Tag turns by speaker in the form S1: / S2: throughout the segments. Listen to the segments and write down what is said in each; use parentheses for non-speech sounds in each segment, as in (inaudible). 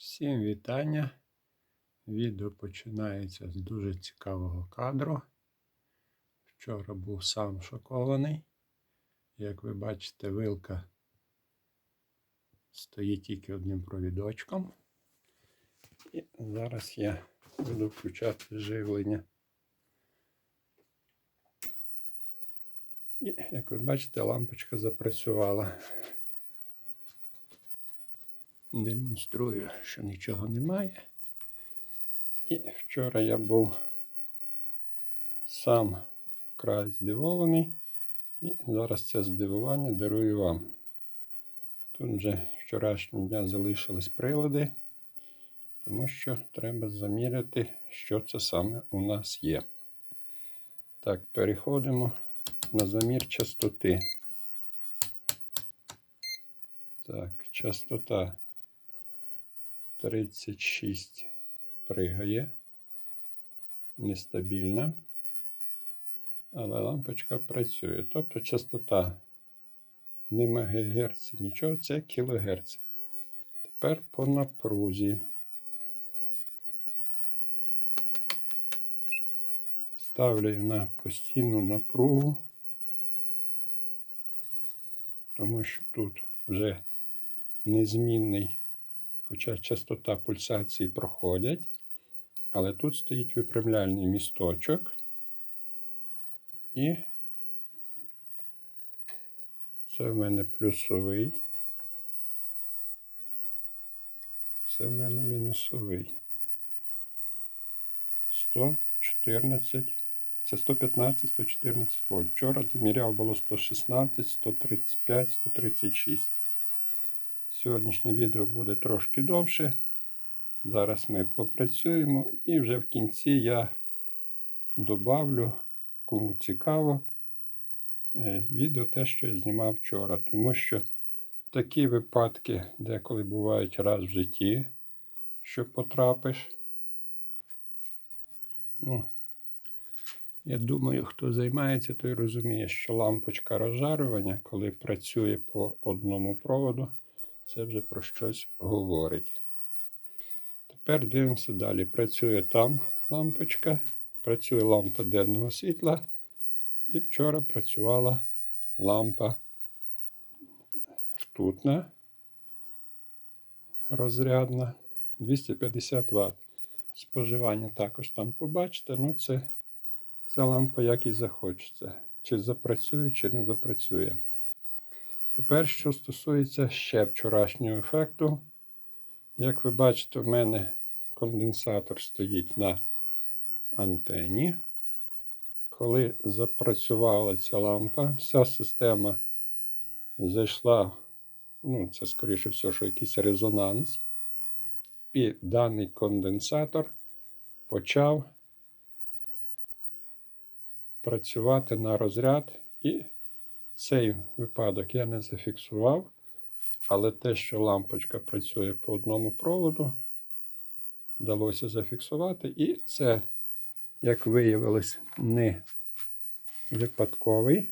S1: Всім вітання. Відео починається з дуже цікавого кадру. Вчора був сам шокований. Як ви бачите, вилка стоїть тільки одним провідочком. І зараз я буду включати живлення. І, як ви бачите, лампочка запрацювала. Демонструю, що нічого немає. І вчора я був сам вкрай здивований. І зараз це здивування дарую вам. Тут вже вчорашнього дня залишились прилади, тому що треба заміряти, що це саме у нас є. Так, переходимо на замір частоти. Так, частота 36 пригає, нестабільна, але лампочка працює. Тобто частота не МГц, нічого, це кілогерц. Тепер по напрузі. Ставлю на постійну напругу, тому що тут вже незмінний хоча частота пульсації проходять, але тут стоїть випрямляльний місточок. І це в мене плюсовий. Це в мене мінусовий. 114. Це 115-114 вольт. Вчора заміряв було 116, 135, 136. Сьогоднішнє відео буде трошки довше. Зараз ми попрацюємо і вже в кінці я добавлю, кому цікаво, е, відео те, що я знімав вчора. Тому що такі випадки деколи бувають раз в житті, що потрапиш. Ну, я думаю, хто займається, той розуміє, що лампочка розжарювання, коли працює по одному проводу, це вже про щось говорить. Тепер дивимося далі. Працює там лампочка, працює лампа денного світла. І вчора працювала лампа ртутна, розрядна 250 Вт. Споживання також там побачите. Ну, це, це лампа як і захочеться. Чи запрацює, чи не запрацює. Тепер, що стосується ще вчорашнього ефекту, як ви бачите, в мене конденсатор стоїть на антені. Коли запрацювала ця лампа, вся система зайшла, ну, це, скоріше все, що якийсь резонанс, і даний конденсатор почав працювати на розряд і цей випадок я не зафіксував, але те, що лампочка працює по одному проводу, вдалося зафіксувати. І це, як виявилось, не випадковий,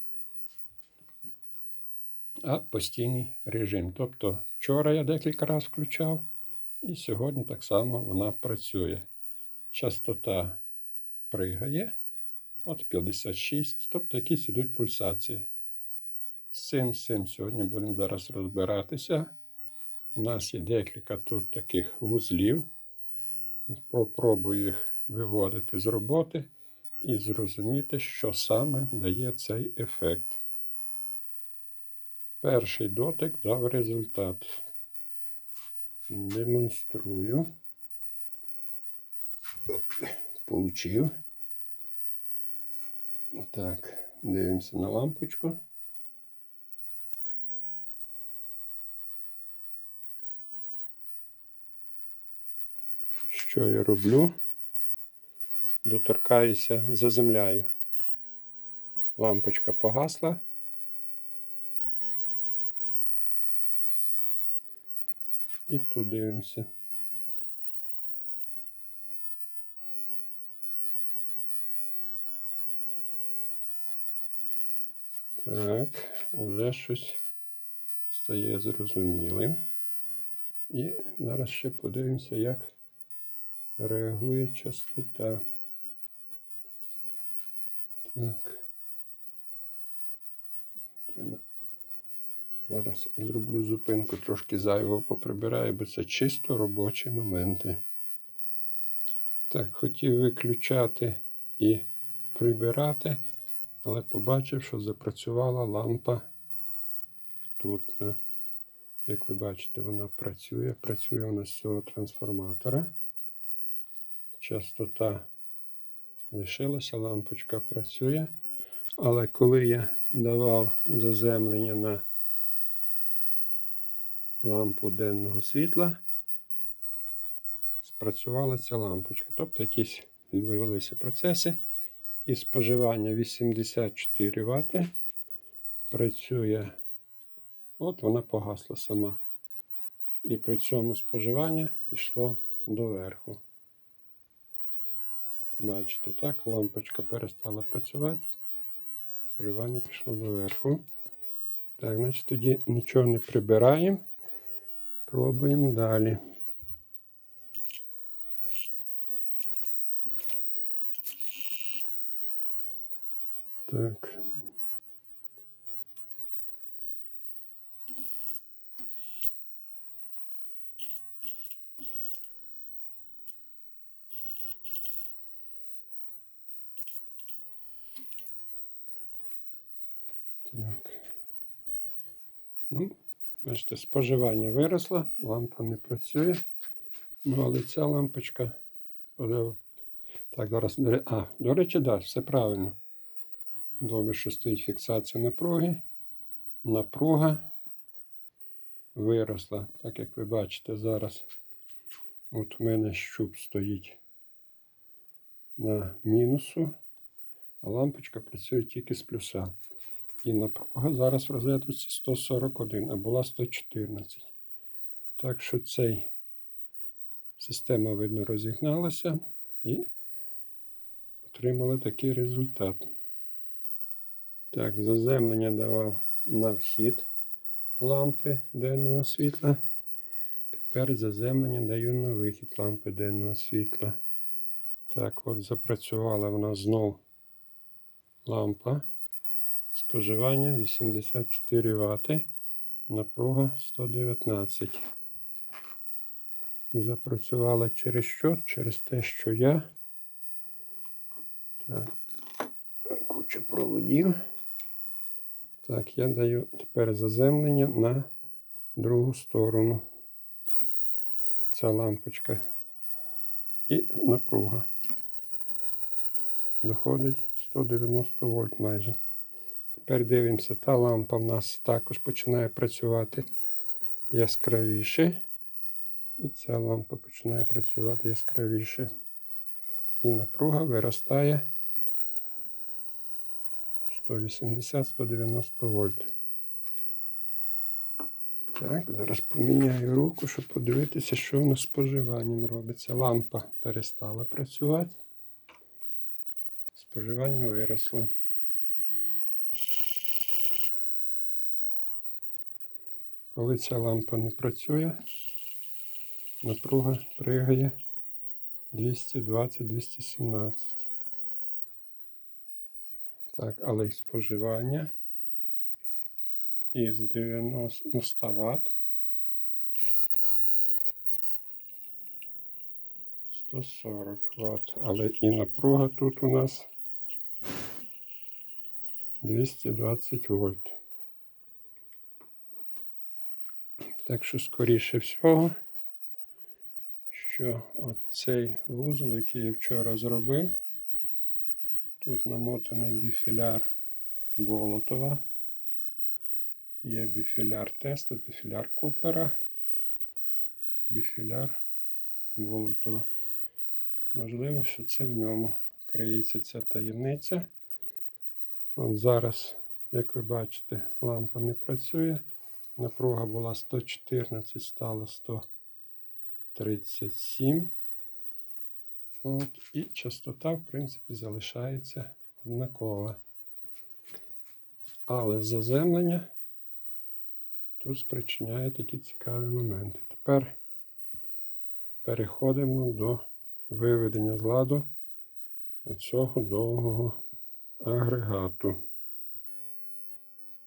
S1: а постійний режим. Тобто вчора я декілька разів включав, і сьогодні так само вона працює. Частота пригає. От 56, тобто якісь ідуть пульсації. З цим цим сьогодні будемо зараз розбиратися. У нас є декілька тут таких вузлів. Попробую їх виводити з роботи і зрозуміти, що саме дає цей ефект. Перший дотик дав результат. Демонструю. Получив. Так, дивимося на лампочку. Що я роблю? Доторкаюся, заземляю. Лампочка погасла. І тут дивимося. Так, вже щось стає зрозумілим. І зараз ще подивимося, як реагує частота. Так. Треба. Зараз зроблю зупинку, трошки зайвого поприбираю, бо це чисто робочі моменти. Так, хотів виключати і прибирати, але побачив, що запрацювала лампа ртутна. Як ви бачите, вона працює. Працює вона з цього трансформатора. Частота лишилася, лампочка працює. Але коли я давав заземлення на лампу денного світла, спрацювала ця лампочка. Тобто якісь відбувалися процеси. І споживання 84 Вт працює. От вона погасла сама. І при цьому споживання пішло доверху. Бачите, так, лампочка перестала працювати. Споживання пішло доверху. Так, значить тоді нічого не прибираємо. Пробуємо далі. Так. Так. Ну, бачите, споживання виросло, лампа не працює. Ну, але ця лампочка. Так, зараз. А, до речі, так, все правильно. Добре, що стоїть фіксація напруги. Напруга виросла. Так як ви бачите, зараз от у мене щуп стоїть на мінусу, а лампочка працює тільки з плюса. І напруга зараз в розетці 141, а була 114. Так що цей система, видно, розігналася і отримали такий результат. Так, заземлення давав на вхід лампи денного світла. Тепер заземлення даю на вихід лампи денного світла. Так, от запрацювала вона знов лампа. Споживання 84 Вт, напруга 119. Запрацювала через що? Через те, що я. Так, кучу проводів. Так, я даю тепер заземлення на другу сторону. Ця лампочка і напруга. Доходить 190 вольт майже. Тепер дивимося, та лампа в нас також починає працювати яскравіше. І ця лампа починає працювати яскравіше. І напруга виростає 180-190 вольт. Так, зараз поміняю руку, щоб подивитися, що в нас з споживанням робиться. Лампа перестала працювати. Споживання виросло. Коли ця лампа не працює, напруга пригає 220-217. Так, але й споживання із 90 Вт 140 Вт. Але і напруга тут у нас 220 вольт. Так що, скоріше всього, що оцей вузол, який я вчора зробив, тут намотаний біфіляр Болотова, є біфіляр Теста, біфіляр Купера, біфіляр Болотова. Можливо, що це в ньому криється ця таємниця. От зараз, як ви бачите, лампа не працює. Напруга була 114, стала 137. От, і частота, в принципі, залишається однакова. Але заземлення тут спричиняє такі цікаві моменти. Тепер переходимо до виведення з ладу оцього довгого агрегату.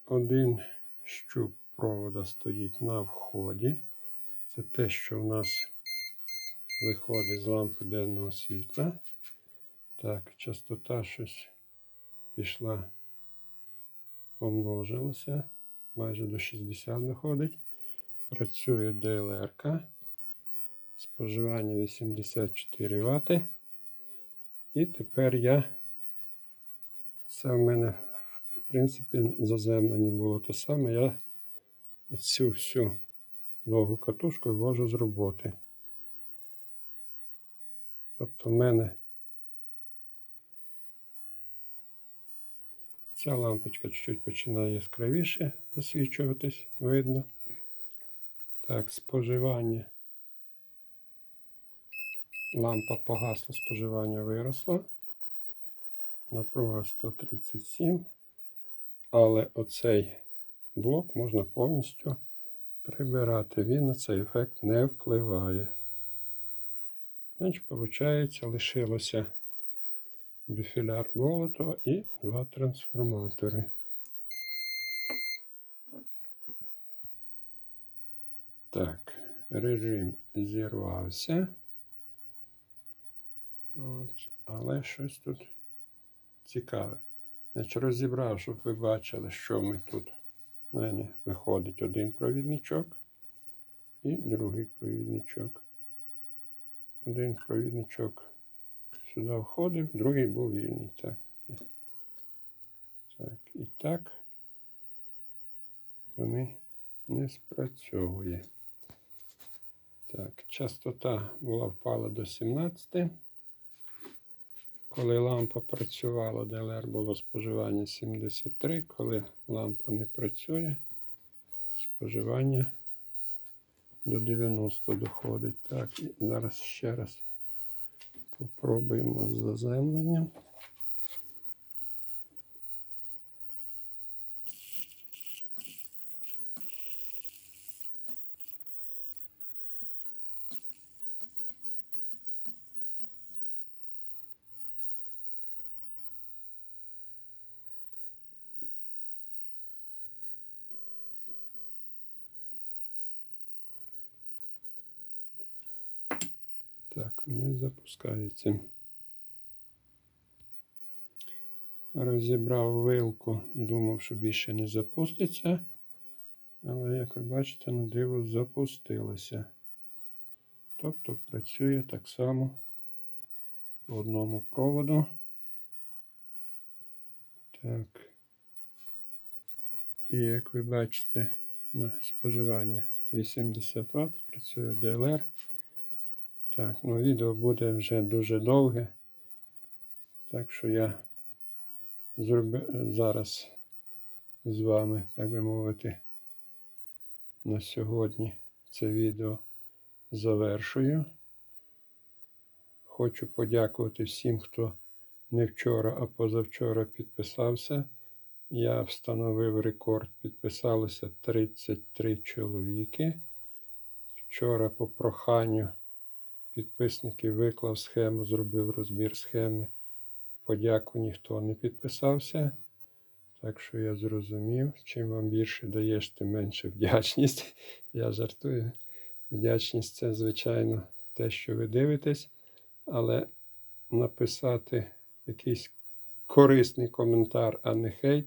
S1: Один щуп провода стоїть на вході. Це те, що в нас виходить з лампи денного світла. Так, частота щось пішла, помножилася, майже до 60 доходить. Працює ДЛР. Споживання 84 Вт. І тепер я. Це в мене, в принципі, заземлення було те саме. Я цю всю довгу катушку ввожу з роботи. Тобто в мене ця лампочка чуть-чуть починає яскравіше засвічуватись, видно. Так, споживання. Лампа погасла, споживання виросло. Напруга 137. Але оцей блок можна повністю прибирати. Він на цей ефект не впливає. Значить, виходить, лишилося біфіляр молотова і два трансформатори. Так, режим зірвався. От, але щось тут цікаве. Значить, розібрав, щоб ви бачили, що ми тут. У мене виходить один провідничок і другий провідничок. Один провідничок сюди входив, другий був вільний. Так. Так, і так вони не спрацьовує. Так, частота була впала до 17. Коли лампа працювала, ДЛР було споживання 73. Коли лампа не працює, споживання до 90 доходить. Так, зараз ще раз попробуємо з заземленням. Так, не запускається. Розібрав вилку, думав, що більше не запуститься. Але, як ви бачите, на диво запустилося. Тобто працює так само по одному проводу. Так. І як ви бачите, на споживання 80 Вт працює DLR. Так, ну відео буде вже дуже довге. Так що я зроби... зараз з вами, так би мовити, на сьогодні це відео завершую. Хочу подякувати всім, хто не вчора, а позавчора підписався. Я встановив рекорд, підписалося 33 чоловіки. Вчора по проханню підписників виклав схему, зробив розбір схеми. Подяку ніхто не підписався. Так що я зрозумів, чим вам більше даєш, тим менше вдячність. (laughs) Я жартую. Вдячність це, звичайно, те, що ви дивитесь, але написати якийсь корисний коментар, а не хейт,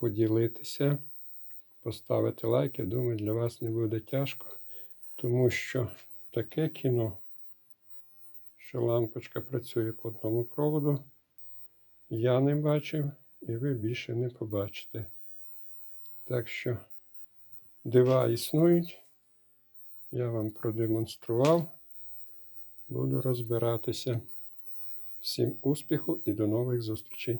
S1: поділитися, поставити лайк, я думаю, для вас не буде тяжко, тому що таке кіно, що лампочка працює по одному проводу, я не бачив і ви більше не побачите. Так що дива існують. Я вам продемонстрував. Буду розбиратися. Всім успіху і до нових зустрічей!